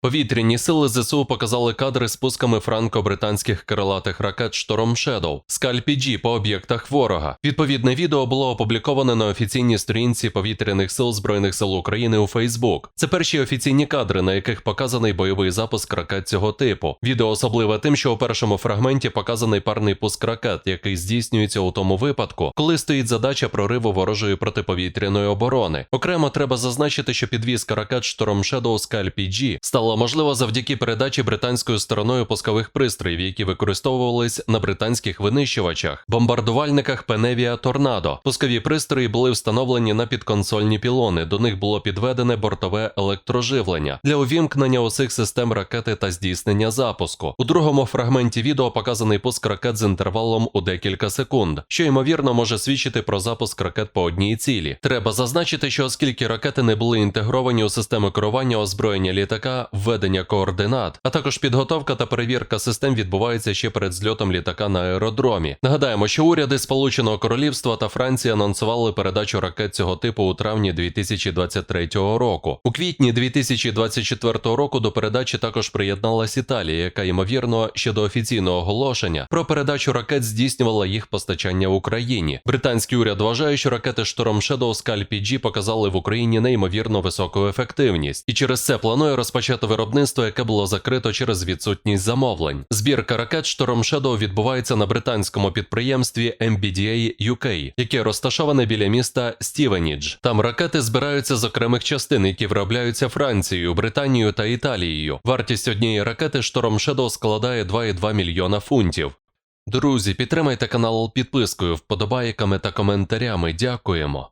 Повітряні сили ЗСУ показали кадри з пусками франко-британських крилатих ракет Шторм Shadow з Кальпіджі по об'єктах ворога. Відповідне відео було опубліковане на офіційній сторінці повітряних сил Збройних сил України у Фейсбук. Це перші офіційні кадри, на яких показаний бойовий запуск ракет цього типу. Відео особливе тим, що у першому фрагменті показаний парний пуск ракет, який здійснюється у тому випадку, коли стоїть задача прориву ворожої протиповітряної оборони. Окремо треба зазначити, що підвізка ракет Шторм Shadow з Кальпіджі стала можлива завдяки передачі британською стороною пускових пристроїв, які використовувались на британських винищувачах, бомбардувальниках Пеневія Торнадо. Пускові пристрої були встановлені на підконсольні пілони. До них було підведене бортове електроживлення для увімкнення усіх систем ракети та здійснення запуску. У другому фрагменті відео показаний пуск ракет з інтервалом у декілька секунд, що ймовірно може свідчити про запуск ракет по одній цілі. Треба зазначити, що оскільки ракети не були інтегровані у систему керування озброєння літака, введення координат, а також підготовка та перевірка систем відбуваються ще перед зльотом літака на аеродромі. Нагадаємо, що уряди Сполученого Королівства та Франції анонсували передачу ракет цього типу у травні 2023 року. У квітні 2024 року до передачі також приєдналась Італія, яка ймовірно ще до офіційного оголошення про передачу ракет здійснювала їх постачання Україні. Британський уряд вважає, що ракети Шторм Shadow Scalp PG показали в Україні неймовірно високу ефективність, і через це планує розпочати виробництво, яке було закрито через відсутність замовлень. Збірка ракет Шторм Shadow відбувається на британському підприємстві MBDA UK, яке розташоване біля міста Стівенідж. Там ракети збираються з окремих частин, які виробляються Францією, Британією та Італією. Вартість однієї ракети Шторм Shadow складає 2,2 мільйона фунтів. Друзі, підтримайте канал підпискою, вподобайками та коментарями. Дякуємо.